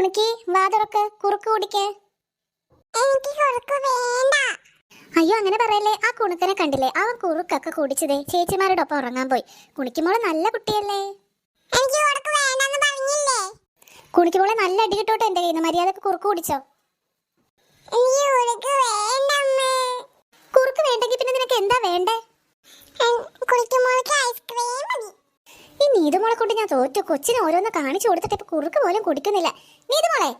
കുണിക്ക് വാതുറക്ക് കുറുക്ക് കുടിക്ക്. എനിക്ക് കുറുക്ക് വേണ്ട. അയ്യോ അങ്ങനെ പറയല്ലേ. ആ കുണുക്കനെ കണ്ടില്ലേ? അവൻ കുറുക്കൊക്കെ കുടിച്ചതേ. ചേച്ചിമാരുടെ ഒപ്പം ഉറങ്ങാൻ പോയി. കുണിക്കുമോളെ നല്ല കുട്ടിയല്ലേ? എനിക്ക് പറഞ്ഞില്ലേ? നല്ല അടി കിട്ടോട്ടെ എന്റെ കയ്യിൽ നിന്ന്. മര്യാദയ്ക്ക് കുറുക്ക് കുടിച്ചോ. കുറുക്ക് വേണ്ടെങ്കിൽ പിന്നെ നിനക്ക് എന്താ വേണ്ടേ? ഈ നീതുമോളെ കൊണ്ട് ഞാൻ തോറ്റു. കൊച്ചിന് ഓരോന്ന് കാണിച്ചു കൊടുത്തിട്ട് ഇപ്പൊ കുറുക്ക് പോലും കുടിക്കുന്നില്ല. നീതുമോളെ.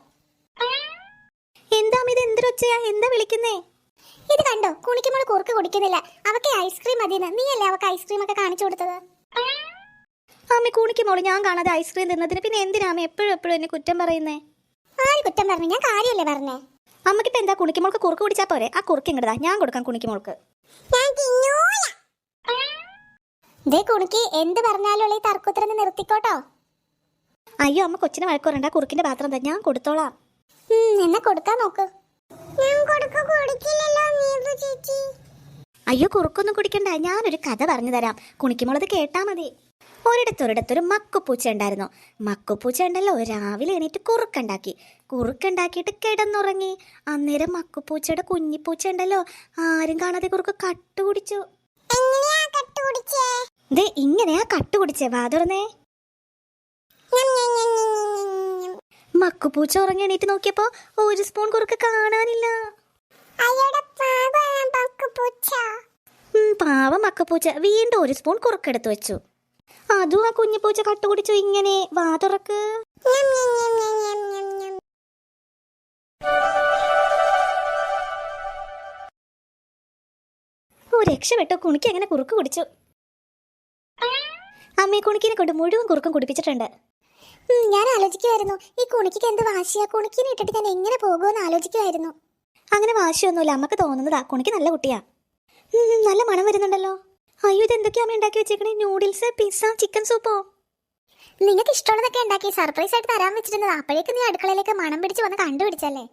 എന്താ ഇത് എന്തൊരൊച്ചയാ? എന്താ വിളിക്കുന്നേ? ഇത് കണ്ടോ? കുണിക്കുമ്പോൾ കുറുക്ക് കുടിക്കുന്നില്ല. അവക്ക് ഐസ്ക്രീം മതിയെന്ന്. നീയല്ലേ അവക്ക് ഐസ്ക്രീം ഒക്കെ കാണിച്ചു കൊടുത്തത്? അമ്മ കുണിക്ക് മോൾ ഞാൻ കാണാതെ ഐസ്ക്രീം തിന്നതിന് പിന്നെ എന്തിനാ അമ്മ എപ്പോഴും എപ്പോഴും എന്നെ കുറ്റം പറയുന്നേ? ആര് കുറ്റം പറഞ്ഞു? ഞാൻ കാര്യമല്ലേ പറഞ്ഞേ? അമ്മക്കിപ്പോ എന്താ? കുണിക്ക് മോൾക്ക് കുറുക്ക് കുടിച്ചാ പോരെ. ആ കുറുക്ക് ഇങ്ങടാ ഞാൻ കൊടുക്കാം കുണിക്ക് മോൾക്ക് ദേ കുണുക്കി എന്ത് പറഞ്ഞാലും ഈ തർക്കുത്തരം നിർത്തിക്കോട്ടോ. അയ്യോ അമ്മ കൊച്ചിനെ വഴക്കുറണ്ട കുറുക്കിന്റെ പാത്രം തന്നെ ഞാൻ കൊടുത്തോളാം. എന്നെ എന്നാ കൊടുക്കാൻ നോക്ക്. ഞാൻ കൊടുക്ക കുടിക്കില്ലല്ലോ നീതു ചേച്ചി. അയ്യോ കുറുക്കൊന്നും കുടിക്കണ്ട. ഞാനൊരു കഥ പറഞ്ഞു തരാം. കുണിക്കുമ്പോളത് കേട്ടാ മതി. ഒരിടത്തൊരിടത്തൊരു മക്കുപ്പൂച്ച ഉണ്ടായിരുന്നു. മക്കുപ്പൂച്ച ഉണ്ടല്ലോ രാവിലെ എണീറ്റ് കുറുക്കുണ്ടാക്കി. കുറുക്കുണ്ടാക്കിയിട്ട് കിടന്നുറങ്ങി. അന്നേരം മക്കുപ്പൂച്ചയുടെ കുഞ്ഞിപ്പൂച്ച ഉണ്ടല്ലോ ആരും കാണാതെ കുറുക്ക് കട്ടു ദേ ഇങ്ങനെയാ കട്ട് കുടിച്ചേ വാതുറന്നേ മക്കുപൂച്ച ഉറങ്ങി എണീറ്റ് നോക്കിയപ്പോ ഒരു സ്പൂൺ കുറുക്ക് കാണാനില്ല പാവം മക്കപ്പൂച്ച വീണ്ടും ഒരു സ്പൂൺ കുറുക്കെടുത്ത് വെച്ചു അതും ആ കുഞ്ഞുപൂച്ച കട്ട് കുടിച്ചു ഇങ്ങനെ വാ ഒരു രക്ഷപ്പെട്ടു കുണിക്ക് എങ്ങനെ കുറുക്ക് കുടിച്ചു അമ്മയെ കുണിക്കിനെ കൊണ്ട് മുഴുവൻ കുറുക്കും കുടിപ്പിച്ചിട്ടുണ്ട്. ഞാൻ ആലോചിക്കുമായിരുന്നു ഈ കുണിക്ക് എന്ത് വാശിയാ? കുണിക്കിനെ ഇട്ടിട്ട് ഞാൻ എങ്ങനെ പോകുമെന്ന് ആലോചിക്കുമായിരുന്നു അങ്ങനെ വാശിയൊന്നുമില്ല. അമ്മയ്ക്ക് തോന്നുന്നതാ. കുണിക്ക് നല്ല കുട്ടിയാ. നല്ല മണം വരുന്നുണ്ടല്ലോ. അയ്യോ ഇത് എന്തൊക്കെയാ അമ്മ ഉണ്ടാക്കി വെച്ചേക്കണേ? നൂഡിൽസ് പിസ്സ ചിക്കൻ സൂപ്പോ? നിങ്ങൾക്ക് ഇഷ്ടമുള്ളതൊക്കെ ഉണ്ടാക്കി സർപ്രൈസ് ആയിട്ട് തരാൻ വെച്ചിരുന്നത്. അപ്പോഴേക്ക് നീ അടുക്കളയിലേക്ക് മണം പിടിച്ച് വന്ന് കണ്ടുപിടിച്ചല്ലേ?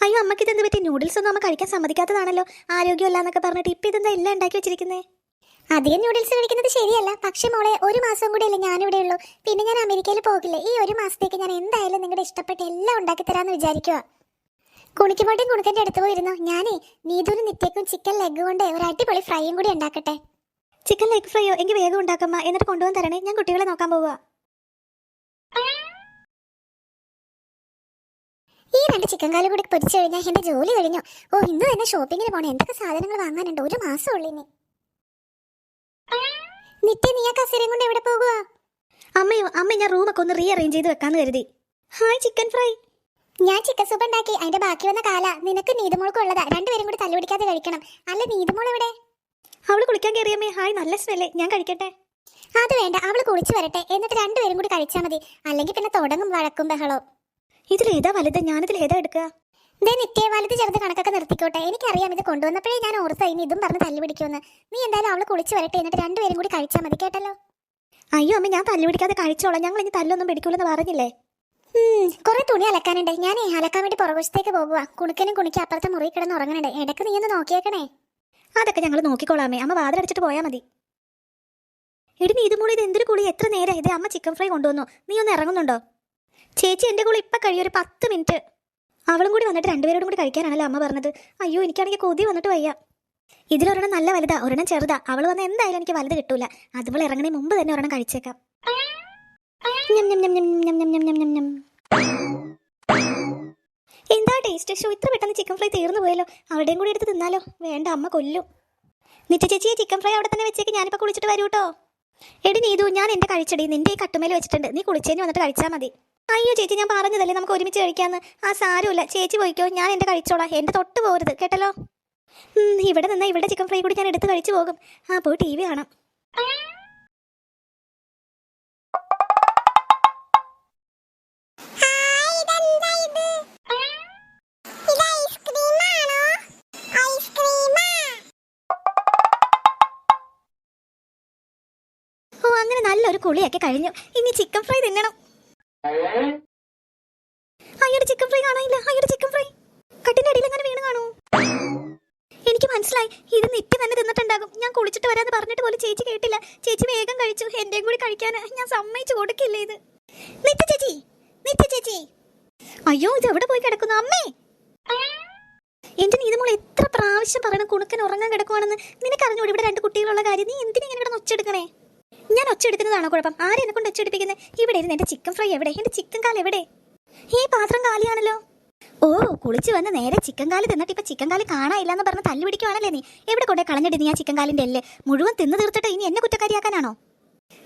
അയ്യോ അമ്മയ്ക്ക് ഇത് എന്ത് പറ്റി? നൂഡിൽസ് ഒന്നും അമ്മ കഴിക്കാൻ സമ്മതിക്കാത്തതാണല്ലോ. ആരോഗ്യമല്ല എന്നൊക്കെ പറഞ്ഞിട്ട് ഇപ്പൊ ഇതെന്താ എല്ലാം ഉണ്ടാക്കി വെച്ചിരിക്കുന്നേ? അധികം ന്യൂഡിൽസ് കഴിക്കുന്നത് ശരിയല്ല. പക്ഷെ മോളെ ഒരു മാസം കൂടെ അല്ലേ ഞാനിവിടെ ഉള്ളൂ. പിന്നെ ഞാൻ അമേരിക്കയിൽ പോകില്ലേ? ഈ ഒരു മാസത്തേക്ക് ഞാൻ എന്തായാലും നിങ്ങളുടെ ഇഷ്ടപ്പെട്ട എല്ലാം ഉണ്ടാക്കി തരാമെന്ന് വിചാരിക്കുക കുണിക്കുമ്പോട്ടും കുണുക്കന്റെ അടുത്ത് പോയിരുന്നു? ഞാനേ നീതുവിനും നിത്യക്കും ചിക്കൻ ലെഗ് കൊണ്ട് ഒരു അടിപൊളി ഫ്രൈയും കൂടി ഉണ്ടാക്കട്ടെ. ചിക്കൻ ലെഗ് ഫ്രൈയോ എങ്കിൽ വേഗം ഉണ്ടാക്കമ്മ. എന്നിട്ട് കൊണ്ടുവന്ന് തരണേ. ഞാൻ കുട്ടികളെ നോക്കാൻ പോവുക ഈ രണ്ട് ചിക്കൻ കാലും കൂടി പൊരിച്ചു കഴിഞ്ഞാൽ എന്റെ ജോലി കഴിഞ്ഞു. ഓ ഇന്ന് തന്നെ ഷോപ്പിങ്ങിന് പോകണം എന്തൊക്കെ സാധനങ്ങൾ വാങ്ങാനുണ്ട്? ഒരു മാസം ഉള്ളു ഇനി. നിത്യ നീ ആ കസേരയും കൊണ്ട് എവിടെ പോകുക അമ്മയോ അമ്മ ഞാൻ റൂമൊക്കെ ഒന്ന് റീ അറേഞ്ച് ചെയ്ത് വെക്കാന്ന് കരുതി. ഹായ് ചിക്കൻ ഫ്രൈ ഞാൻ ചിക്കൻ സൂപ്പ് ഉണ്ടാക്കി അതിന്റെ ബാക്കി വന്ന കാല നിനക്ക് നീതുമോൾക്ക് ഉള്ളതാ. രണ്ടുപേരും കൂടി തല്ലുപിടിക്കാതെ കഴിക്കണം. അല്ല നീതുമോൾ എവിടെ? അവൾ കുളിക്കാൻ കയറിയമ്മേ ഹായ് നല്ല സ്മെല്ലേ ഞാൻ കഴിക്കട്ടെ? അത് വേണ്ട അവൾ കുളിച്ചു വരട്ടെ. എന്നിട്ട് രണ്ടുപേരും കൂടി കഴിച്ചാൽ മതി. അല്ലെങ്കിൽ പിന്നെ തുടങ്ങും വഴക്കും ബഹളവും. ഇതിലേതാ വലുത്? ഞാനിതിൽ ഏതാ എടുക്കുക? ദേ നിത്യ വലുത് ചെറുത് കണക്കൊക്കെ നിർത്തിക്കോട്ടെ. എനിക്കറിയാം ഇത് കൊണ്ടുവന്നപ്പോഴേ ഞാൻ ഓർത്ത ഇനി ഇതും പറഞ്ഞ് തല്ലു പിടിക്കുമെന്ന്. നീ എന്തായാലും അവൾ കുളിച്ച് വരട്ടെ എന്നിട്ട് രണ്ടുപേരും കൂടി കഴിച്ചാൽ മതി കേട്ടല്ലോ? അയ്യോ അമ്മ ഞാൻ തല്ലു പിടിക്കാതെ കഴിച്ചോളാം. ഞങ്ങൾ ഇനി തല്ലൊന്നും പിടിക്കൂലെന്ന് പറഞ്ഞില്ലേ? കുറെ തുണി അലക്കാനുണ്ട് ഞാൻ അലക്കാൻ വേണ്ടി പുറകുശത്തേക്ക് പോകുക കുണുക്കനും കുണിക്ക് അപ്പുറത്തെ മുറി കിടന്ന് ഉറങ്ങണുണ്ട്. ഇടയ്ക്ക് നീ ഒന്ന് നോക്കിയേക്കണേ. അതൊക്കെ ഞങ്ങൾ നോക്കിക്കോളാമേ അമ്മ. വാതിലടിച്ചിട്ട് പോയാൽ മതി. എടി നീ ഇതുമൂടി ഇത് എന്തൊരു കുളി? എത്ര നേരം ഇത് അമ്മ ചിക്കൻ ഫ്രൈ കൊണ്ടുവന്നു. നീ ഒന്ന് ഇറങ്ങുന്നുണ്ടോ? ചേച്ചി എന്റെ കുളി ഇപ്പം കഴിയൊരു ഒരു പത്ത് മിനിറ്റ്. അവളും കൂടി വന്നിട്ട് രണ്ടുപേരോടും കൂടി കഴിക്കാനാണല്ലോ അമ്മ പറഞ്ഞത്. അയ്യോ എനിക്കാണെങ്കിൽ കൊതി വന്നിട്ട് വയ്യ. ഇതിലൊരെണ്ണം നല്ല വലുതാ ഒരെണ്ണം ചെറുതാ. അവൾ വന്ന എന്തായാലും എനിക്ക് വലുത് കിട്ടൂല. അതുപോലെ ഇറങ്ങണേ മുമ്പ് തന്നെ ഒരെണ്ണം കഴിച്ചേക്കാം. എന്താ ടേസ്റ്റ്? ഷോ ഇത്ര പെട്ടെന്ന് ചിക്കൻ ഫ്രൈ തീർന്നു പോയല്ലോ. അവിടെയും കൂടി എടുത്ത് തിന്നാലോ. വേണ്ട അമ്മ കൊല്ലും. നിത്യചേച്ചി ചിക്കൻ ഫ്രൈ അവിടെ തന്നെ വെച്ചേക്ക് ഞാനിപ്പോൾ കുളിച്ചിട്ട് വരൂട്ടോ എടി നീതു ഞാൻ എന്റെ കഴിച്ചടി. നിന്റെ ഈ കട്ടുമേൽ വെച്ചിട്ടുണ്ട്. നീ കുളിച്ചേന് വന്നിട്ട് കഴിച്ചാൽ മതി. അയ്യോ ചേച്ചി ഞാൻ പറഞ്ഞതല്ലേ നമുക്ക് ഒരുമിച്ച് കഴിക്കാന്ന്? ആ സാരമില്ല. ചേച്ചി പോയിക്കോ. ഞാൻ എന്റെ കഴിച്ചോളാം. എന്റെ തൊട്ട് പോരുത്. കേട്ടല്ലോ? ഇവിടെ നിന്ന് ഇവിടെ ചിക്കൻ ഫ്രൈ കൂടി ഞാൻ എടുത്ത് കഴിച്ചു പോകും. ആ പോയി ടി വി കാണാം. ഓ അങ്ങനെ നല്ലൊരു കുളിയൊക്കെ കഴിഞ്ഞു. ഇനി ചിക്കൻ ഫ്രൈ തിന്നണം. അയ്യൊരു ചിക്കൻ ഫ്രൈ കാണാനില്ല. അയ്യൊരു ചിക്കൻ ഫ്രൈ കട്ടിന്റെ അടിയിൽ അങ്ങനെ വീണ് എനിക്ക് മനസ്സിലായി. ഇത് നിത്യ തന്നെ തിന്നിട്ടുണ്ടാകും. ഞാൻ കുളിച്ചിട്ട് വരാന്ന് പറഞ്ഞിട്ട് പോലും ചേച്ചി കേട്ടില്ല. ചേച്ചി വേഗം കഴിച്ചു. എന്റെയും കൂടി കഴിക്കാൻ ഞാൻ സമ്മതിച്ചു കൊടുക്കില്ല ഇത്? നിത്യ ചേച്ചി. നിത്യ ചേച്ചി. അയ്യോ ഇത് എവിടെ പോയി കിടക്കുന്നു? അമ്മേ. എന്റെ നീതുമോൾ എത്ര പ്രാവശ്യം പറയണം കുണുക്കൻ ഉറങ്ങാൻ കിടക്കുവാണെന്ന്. നിനക്കറിഞ്ഞൂടെ ഇവിടെ രണ്ട് കുട്ടികളുള്ള കാര്യം? നീ എന്തിനാ ഇങ്ങനെ കിടന്ന് ഒച്ചെടുക്കണേ ഞാൻ ഒച്ചെടുക്കുന്നതാണോ കുഴപ്പം? ആരെ എന്നെ കൊണ്ട് ഒച്ചെടുപ്പിക്കുന്നത് ഇവിടെ ഇരുന്ന് എന്റെ ചിക്കൻ ഫ്രൈ എവിടെ? എന്റെ ചിക്കൻ കാൽ എവിടെ? ഈ പാത്രം കാലിയാണല്ലോ. ഓ കുളിച്ച് വന്ന് നേരെ ചിക്കൻ കാലി തിന്നിട്ട് ഇപ്പൊ ചിക്കൻ കാൽ കാണാനില്ല എന്ന് പറഞ്ഞ് തല്ലു പിടിക്കുവാണല്ലേ നീ? എവിടെ കൊണ്ടേ കളഞ്ഞിട്ട് നീ ആ ചിക്കൻ കാലിന്റെ എല്ല്? മുഴുവൻ തിന്ന് തീർത്തിട്ട് ഇനി എന്നെ കുറ്റക്കാരിയാക്കാനാണോ?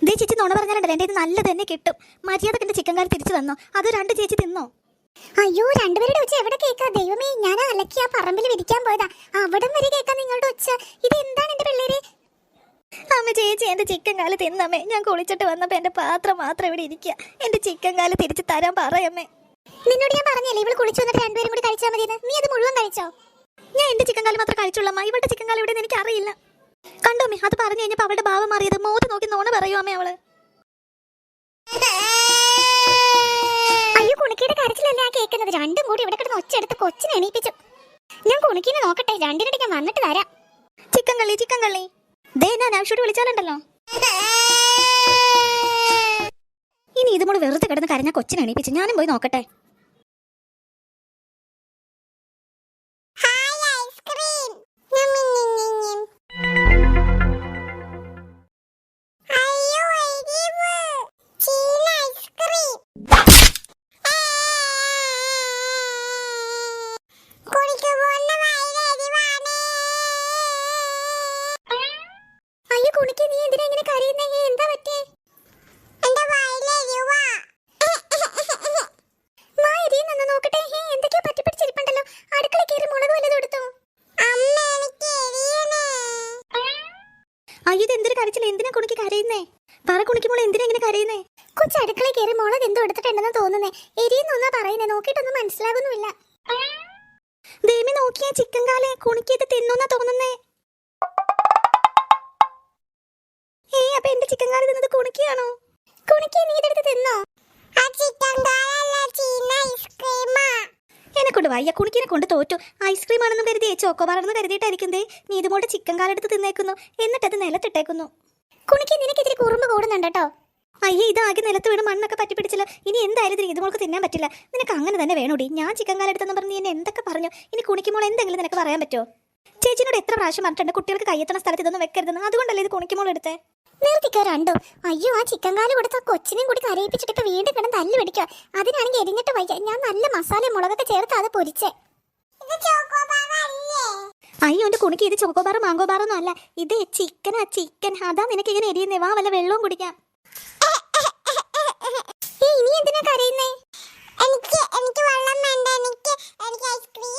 ദേ ചേച്ചി നുണ പറഞ്ഞാലുണ്ടല്ലോ എന്റെ ഇത് നല്ലത് തന്നെ കിട്ടും. മര്യാദയ്ക്ക് എന്റെ ചിക്കൻ കാലി തിരിച്ചു വന്നോ? അത് രണ്ട് ചേച്ചി തിന്നോ? അയ്യോ രണ്ടുപേരുടെ ഒച്ച എവിടെ കേൾക്കാ ദൈവമേ ഞാൻ അലക്കി ആ പറമ്പിൽ വിരിക്കാൻ പോയതാ. അവിടം വരെ കേൾക്കാൻ നിങ്ങളുടെ ഒച്ച. ഇത് എന്താണ് എന്റെ പിള്ളേര്? അമ്മ ചേച്ചി എന്റെ ചിക്കൻ കാൽ തിന്നമ്മേ ഞാൻ കുളിച്ചിട്ട് വന്നപ്പോൾ എന്റെ പാത്രം മാത്രം ഇവിടെ ഇരിക്കുക എന്റെ ചിക്കൻ കാൽ തിരിച്ചു തരാൻ പറയമ്മേ നിന്നോട് ഞാൻ പറഞ്ഞല്ലേ ഇവൾ കുളിച്ചു വന്നിട്ട് രണ്ടുപേരും കൂടി കഴിച്ചാൽ മതി നീ അത് മുഴുവൻ കഴിച്ചോ? ഞാൻ എന്റെ ചിക്കൻ കാൽ മാത്രം കഴിച്ചുള്ളമ്മ ഇവളുടെ ചിക്കൻ കാൽ ഇവിടെ എനിക്ക് അറിയില്ല കണ്ടോ അമ്മേ അത് പറഞ്ഞു കഴിഞ്ഞപ്പോ അവളുടെ ഭാവം മാറിയത്. മോത്ത് നോക്കി നോണ പറയൂ അമ്മേ അവൾ? അയ്യോ കുണിക്കിയുടെ കരച്ചിലല്ല ആ കേൾക്കുന്നത് രണ്ടും കൂടി ഇവിടെ കിടന്ന് ഒച്ചെടുത്ത് കൊച്ചിനെ എണീപ്പിച്ചു. ഞാൻ കുണുക്കിനെ നോക്കട്ടെ രണ്ടിനിടയ്ക്ക് ഞാൻ വന്നിട്ട് തരാം ചിക്കൻ കള്ളി ചിക്കൻ കള്ളി. ദേ വിളിച്ചാലുണ്ടല്ലോ. ഇനി ഇതുമോട് വെറുതെ കിടന്ന് കരഞ്ഞ കൊച്ചിനെ എണീപ്പിച്ചു ഞാനും പോയി നോക്കട്ടെ. അയ്യോ ഇത് എന്തൊരു കരച്ചില്ല എന്തിനാ കുണിക്ക് കരയുന്നേ? പറ കുണിക്കുമ്പോൾ എന്തിനാ ഇങ്ങനെ കരയുന്നേ? കൊച്ചു അടുക്കള കയറി മോളത് എന്തോ എടുത്തിട്ടുണ്ടെന്ന് തോന്നുന്നേ. എരിയെന്നൊന്നാ പറയുന്നേ. നോക്കിയിട്ടൊന്നും മനസ്സിലാകുന്നുമില്ല. ദേമി നോക്കിയേ ചിക്കൻ കാലെ കുണിക്കിയത് തിന്നുന്നാ തോന്നുന്നേ. ഏ അപ്പൊ എന്റെ ചിക്കൻ കാൽ തിന്നത് കുണിക്കാണോ കുണിക്ക് നീ ഇതെടുത്ത് തിന്നോ എന്നെ കൊണ്ട് വയ്യ കുണിക്കിനെ കൊണ്ട് തോറ്റു. ഐസ്ക്രീം ആണെന്നും കരുതി ചോക്കോബാറാണെന്ന് കരുതിയിട്ടായിരിക്കും ദേ. നീ ഇതുപോലെ ചിക്കൻ കാലെടുത്ത് തിന്നേക്കുന്നു. എന്നിട്ടത് നിലത്തിട്ടേക്കുന്നു. കുണിക്ക് നിനക്ക് ഇത്തിരി കുറുമ്പ് കൂടുന്നുണ്ട് കേട്ടോ. അയ്യേ ഇതാകെ നിലത്ത് വീണ് മണ്ണൊക്കെ പറ്റി പിടിച്ചല്ലോ ഇനി എന്തായാലും ഇതിന് ഇതുമോൾക്ക് തിന്നാൻ പറ്റില്ല. നിനക്ക് അങ്ങനെ തന്നെ വേണോടി. ഞാൻ ചിക്കൻ കാലെടുത്തെന്ന് പറഞ്ഞ് നീ എന്തൊക്കെ പറഞ്ഞു? ഇനി കുണിക്കുമ്പോൾ എന്തെങ്കിലും നിനക്ക് പറയാൻ പറ്റുമോ? ചേച്ചിനോട് എത്ര പ്രാവശ്യം പറഞ്ഞിട്ടുണ്ട് കുട്ടികൾക്ക് കയ്യെത്തണ സ്ഥലത്ത് ഇതൊന്നും വെക്കരുതെന്ന്? അതുകൊണ്ടല്ലേ ഇത് കുണിക്കുമ്പോൾ എടുത്തേ? നിർത്തിക്കോ രണ്ടും. അയ്യോ ആ ചിക്കൻ കാൽ കൊടുത്ത കൊച്ചിനെയും കൂടി കരയിപ്പിച്ചിട്ട് ഇപ്പൊ വീണ്ടും കിടന്ന് തല്ല് പിടിക്കുക അതിനാണെങ്കിൽ എരിഞ്ഞിട്ട് വയ്യ. ഞാൻ നല്ല മസാല മുളകൊക്കെ ചേർത്ത് അത് പൊരിച്ചേ. അയ്യോ എന്റെ കുണിക്ക് ഇത് ചോക്കോബാറ് മാങ്കോബാറൊന്നും അല്ല. ഇത് ചിക്കനാ ചിക്കൻ. അതാ നിനക്ക് ഇങ്ങനെ എരിയുന്നേ. വാ വല്ല വെള്ളവും കുടിക്കാം. ഏ ഇനി എന്തിനാ കരയുന്നേ? എനിക്ക് എനിക്ക് വെള്ളം വേണ്ട. എനിക്ക് എനിക്ക് ഐസ്ക്രീം